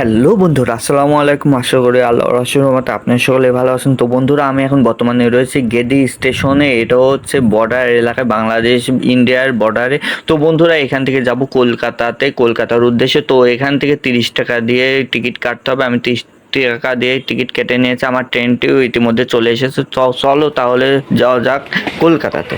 Hello বন্ধুরা, আসসালামু আলাইকুম। আশা করি আল্লাহ রহমত আপনার সকলে ভালো আছেন। তো বন্ধুরা, আমি এখন বর্তমানে রয়েছি গেদি স্টেশনে। এটা হচ্ছে বর্ডার এলাকায় বাংলাদেশ, ইন্ডিয়ার বর্ডারে তো বন্ধুরা, এখান থেকে যাব কলকাতাতে। কলকাতার উদ্দেশ্যে তো এখান থেকে তিরিশ টাকা দিয়ে টিকিট কাটতে হবে। আমি তিরিশ টাকা দিয়ে টিকিট কেটে নিয়েছি। আমার ট্রেনটিও ইতিমধ্যে চলে এসেছে। চলো তাহলে যাওয়া যাক কলকাতাতে।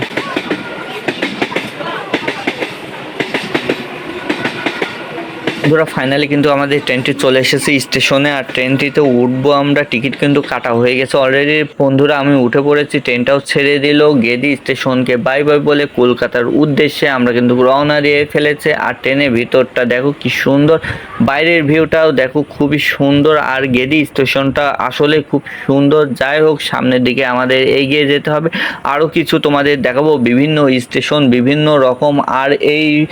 বন্ধুরা ফাইনালি কিন্তু আমাদের ট্রেনটি চলে এসেছে স্টেশনে আর ট্রেনটিতে উঠবো আমরা টিকিট কিন্তু কাটা হয়ে গেছে অলরেডি বন্ধুরা, আমি উঠে পড়েছি ট্রেনটাও ছেড়ে দিল। গেদি স্টেশনকে বাই বাই বলে কলকাতার উদ্দেশ্যে আমরা কিন্তু রওনা দিয়ে ফেলেছে। আর ট্রেনের ভিতরটা দেখো কি সুন্দর বাইরের ভিউটাও দেখো, খুবই সুন্দর। আর গেদি স্টেশনটা আসলে খুব সুন্দর। যাই হোক, সামনের দিকে আমাদের এগিয়ে যেতে হবে। আরও কিছু তোমাদের দেখাবো। বিভিন্ন স্টেশন, বিভিন্ন রকম। আর এই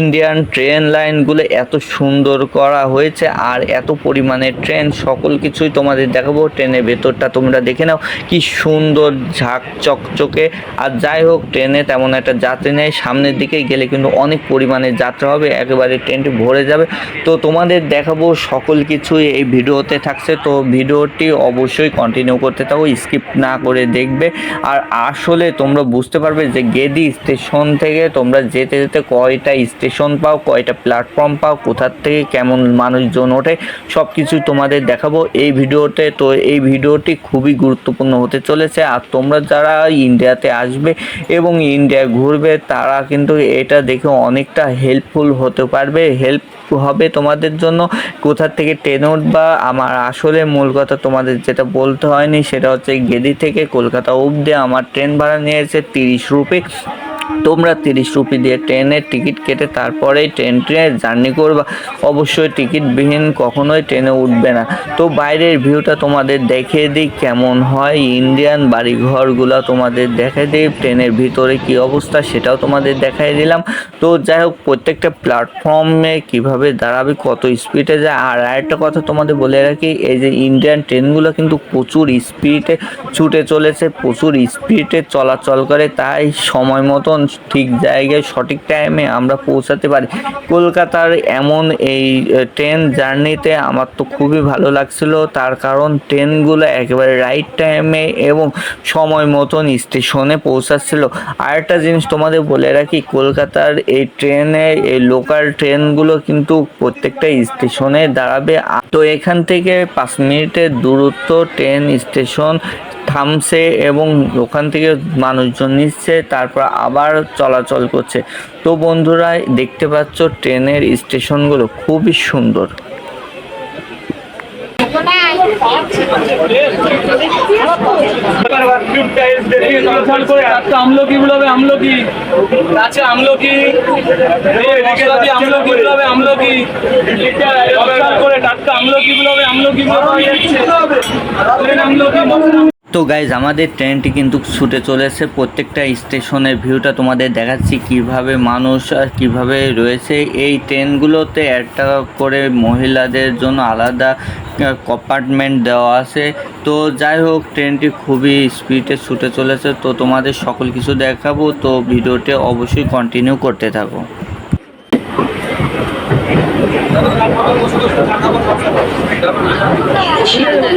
ইন্ডিয়ান ট্রেন লাইনগুলো এত সুন্দর করা হয়েছে। আর এত পরিমাণে ট্রেন, সকল কিছুই তোমাদের দেখাবো। ট্রেনের ভেতরটা তোমরা দেখে নাও। কি সুন্দর ঝাঁক চকচকে। আর যাই হোক, ট্রেনে তেমন একটা যাত্রী নেই। সামনের দিকে গেলে কিন্তু অনেক পরিমাণে যাত্রা হবে। একেবারে ট্রেনটি ভরে যাবে। তো তোমাদের দেখাবো সকল কিছুই এই ভিডিওতে থাকছে, তো ভিডিওটি অবশ্যই কন্টিনিউ করতে থাকো স্কিপ না করে দেখবে। আর আসলে তোমরা বুঝতে পারবে যে গেদি স্টেশন থেকে তোমরা যেতে যেতে কয়টা স্টেশন পাও, কয়টা প্ল্যাটফর্ম পাও কোথার থেকে কেমন মানুষজন ওঠে সব কিছু তোমাদের দেখাবো এই ভিডিওতে। তো এই ভিডিওটি খুবই গুরুত্বপূর্ণ হতে চলেছে। আর তোমরা যারা ইন্ডিয়াতে আসবে এবং ইন্ডিয়া ঘুরবে, তারা কিন্তু এটা দেখে অনেকটা হেল্পফুল হতে পারবে। হেল্প হবে তোমাদের জন্য। কোথা থেকে ট্রেন বা আমার আসলে মূল কথা তোমাদের যেটা বলতে হয়নি, সেটা হচ্ছে গেদি থেকে কলকাতা অবধি আমার ট্রেন ভাড়া নিয়েছে তিরিশ রুপি। তোমরা তিরিশ রুপি দিয়ে ট্রেনের টিকিট কেটে তারপরেই ট্রেন জার্নি করবা। অবশ্যই টিকিটবিহীন কখনোই ট্রেনে উঠবে না। তো বাইরের ভিউটা তোমাদের দেখিয়ে দিই, কেমন হয় ইন্ডিয়ান বাড়িঘরগুলো তোমাদের দেখাই দিই, ট্রেনের ভিতরে কি অবস্থা সেটাও তোমাদের দেখাই দিলাম। তো যাই হোক প্রত্যেকটা প্ল্যাটফর্মে কীভাবে দাঁড়াবে, কত স্পিডে যায়, আর আরেকটা কথা তোমাদের বলে রাখি, এই যে ইন্ডিয়ান ট্রেনগুলো কিন্তু প্রচুর স্পিডে ছুটে চলেছে, প্রচুর স্পিডে চলাচল করে, তাই সময় মতন ঠিক জায়গায়, সঠিক টাইমে আমরা পৌঁছাতে পারি, কলকাতার এমন এই ট্রেন জার্নিতে আমার তো খুবই ভালো লাগছিল। তার কারণ ট্রেনগুলো একেবারে রাইট টাইমে এবং সময় মতন স্টেশনে পৌঁছাচ্ছিল। আরেকটা জিনিস তোমাদের বলে রাখি, কলকাতার এই ট্রেনে এই লোকাল ট্রেনগুলো কিন্তু প্রত্যেকটা স্টেশনে দাঁড়াবে। তো এখান থেকে পাঁচ মিনিটের দূরত্ব ট্রেন স্টেশন থামছে এবং ওখান থেকে মানুষজন নিচ্ছে, তারপর আবার চলাচল করছে তো বন্ধুরা দেখতে পাচ্ছ ট্রেনের স্টেশনগুলো খুবই সুন্দর আমলকি আমলকি আমলকি আমলকি আমলকি তো গাইজ আমাদের ট্রেনটি কিন্তু ছুটে চলেছে প্রত্যেকটা স্টেশনের ভিউটা তোমাদের দেখাচ্ছি কীভাবে মানুষ আর কীভাবে রয়েছে। এই ট্রেনগুলোতে একটা করে মহিলাদের জন্য আলাদা কম্পার্টমেন্ট দেওয়া আছে। তো যাই হোক ট্রেনটি খুবই স্পিডে ছুটে চলেছে তো তোমাদের সকল কিছু দেখাবো। তো ভিডিওটি অবশ্যই কন্টিনিউ করতে থাকো। শিয়ালদার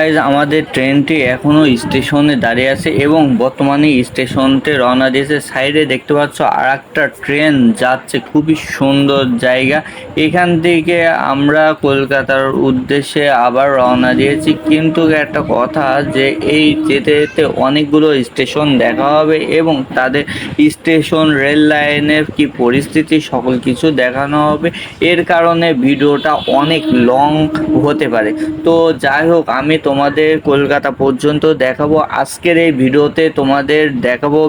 গাইজ আমাদের ট্রেনটি এখনও স্টেশনে দাঁড়িয়ে আছে এবং বর্তমানে স্টেশনতে রওনা দিয়েছে। সাইডে দেখতে পাচ্ছ আর একটা ট্রেন যাচ্ছে, খুবই সুন্দর জায়গা। এখান থেকে আমরা কলকাতার উদ্দেশ্যে আবার রওনা দিয়েছি। কিন্তু একটা কথা যে এই যেতে যেতে অনেকগুলো স্টেশন দেখা হবে এবং তাদের স্টেশন, রেল লাইনের কি পরিস্থিতি সকল কিছু দেখানো হবে। এর কারণে ভিডিওটা অনেক লং হতে পারে। তো যাই হোক, আমি তোমাদের কলকাতা পর্যন্ত দেখাবো। আজকের এই ভিডিওতে তোমাদের দেখাবো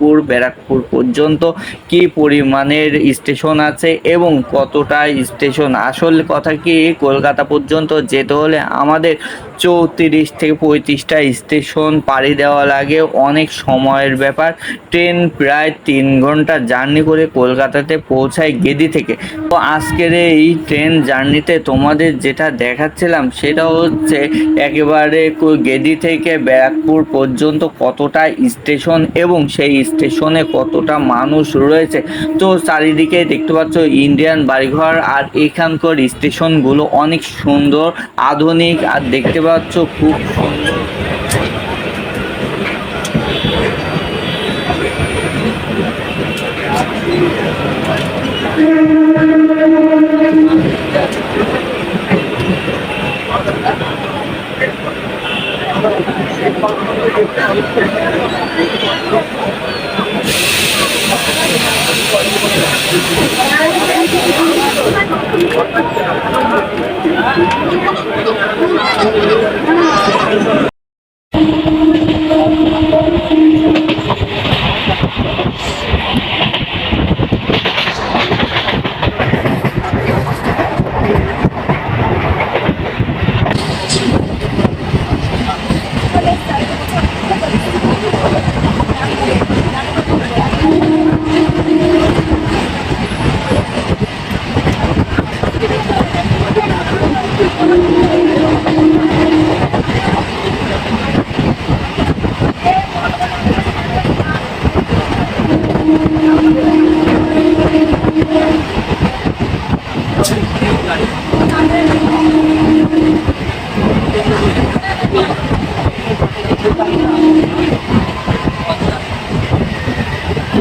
ব্যারাকপুর ব্যারাকপুর পর্যন্ত কি পরিমাণের স্টেশন আছে এবং কতটা স্টেশন? আসল কথা কি, কলকাতা পর্যন্ত যেতে হলে আমাদের চৌত্রিশ থেকে পঁয়ত্রিশটা স্টেশন পাড়ি দেওয়া লাগে। অনেক সময়ের ব্যাপার। ট্রেন প্রায় তিন ঘণ্টা জার্নি করে কলকাতাতে পৌঁছায় গেদি থেকে। তো আজকের এই ট্রেন জার্নিতে তোমাদের যেটা দেখাচ্ছিলাম সেটা হচ্ছে একেবারে গেদি থেকে ব্যারাকপুর পর্যন্ত কতটা স্টেশন এবং সেই স্টেশনে কতটা মানুষ রয়েছে। তো চারিদিকে দেখতে পাচ্ছ ইন্ডিয়ান বাড়িঘর আর এখানকার স্টেশনগুলো অনেক সুন্দর, আধুনিক আর দেখতে পাচ্ছ খুব সুন্দর।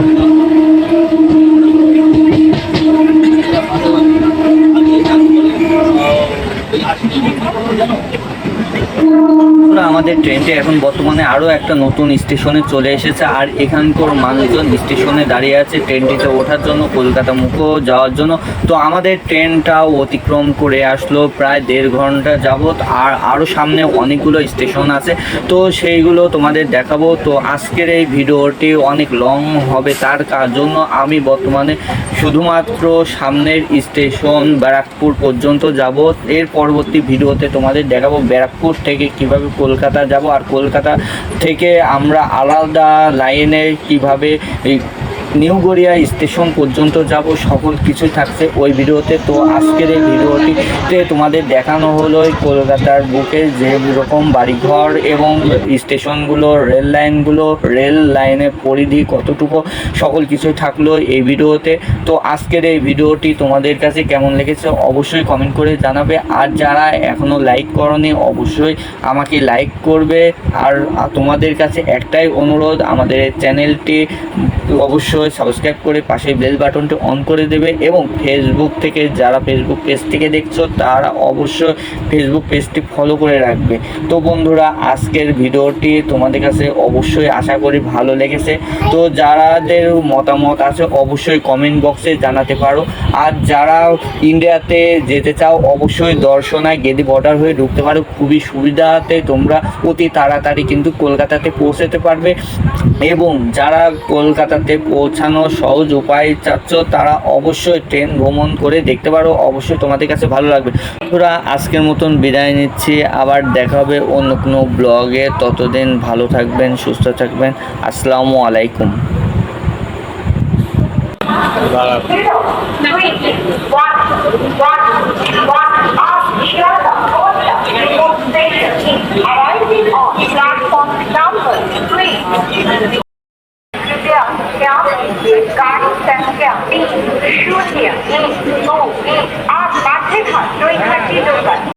বন্ধুরা, আমাদের ট্রেনটি এখন বর্তমানে আরও একটা নতুন স্টেশনে চলে এসেছে। আর এখানকার মানুষজন স্টেশনে দাঁড়িয়ে আছে ট্রেনটিতে ওঠার জন্য, কলকাতা মুখও যাওয়ার জন্য। তো আমাদের ট্রেনটাও অতিক্রম করে আসলো প্রায় দেড় ঘণ্টা যাবত আর আরও সামনে অনেকগুলো স্টেশন আছে। তো সেইগুলো তোমাদের দেখাবো। তো আজকের এই ভিডিওটি অনেক লং হবে তার জন্য আমি বর্তমানে শুধুমাত্র সামনের স্টেশন ব্যারাকপুর পর্যন্ত যাব এর পরবর্তী ভিডিওতে তোমাদের দেখাবো ব্যারাকপুর থেকে কীভাবে কলকাতা যাব আর কলকাতা থেকে আমরা আলাদা লাইনে কীভাবে নিউ গড়িয়া স্টেশন পর্যন্ত যাব, সকল কিছুই থাকছে ওই ভিডিওতে। তো আজকের এই ভিডিওটিতে তোমাদের দেখানো হলো কলকাতার বুকে যে রকম বাড়িঘর এবং স্টেশনগুলো, রেল লাইনগুলো, রেল লাইনের পরিধি কতটুকু, সকল কিছুই থাকল এই ভিডিওতে। তো আজকের এই ভিডিওটি তোমাদের কাছে কেমন লেগেছে অবশ্যই কমেন্ট করে জানাবে। আর যারা এখনও লাইক করনি, অবশ্যই আমাকে লাইক করবে। আর তোমাদের কাছে একটাই অনুরোধ, আমাদের চ্যানেলটি অবশ্যই সাবস্ক্রাইব করে পাশে বেল বাটনটি অন করে দেবে এবং ফেসবুক থেকে যারা ফেসবুক পেজ থেকে দেখছ, তারা অবশ্যই ফেসবুক পেজটি ফলো করে রাখবে। তো বন্ধুরা, আজকের ভিডিওটি তোমাদের কাছে অবশ্যই আশা করি ভালো লেগেছে। তো যারাদের মতামত আছে, অবশ্যই কমেন্ট বক্সে জানাতে পারো। আর যারা ইন্ডিয়াতে যেতে চাও, অবশ্যই দর্শনায় গেদি বর্ডার হয়ে ঢুকতে পারো। খুবই সুবিধাতে তোমরা অতি তাড়াতাড়ি কিন্তু কলকাতাতে পৌঁছাতে পারবে। এবং যারা কলকাতাতে পৌঁছ পৌঁছানোর সহজ উপায় চাচ্ছ, তারা অবশ্যই ট্রেন ভ্রমণ করে দেখতে পারো। অবশ্যই তোমাদের কাছে ভালো লাগবে। বন্ধুরা, আজকের মতন বিদায় নিচ্ছি। আবার দেখা হবে অন্য কোনো ব্লগে। ততদিন ভালো থাকবেন, সুস্থ থাকবেন। আসসালামু আলাইকুম।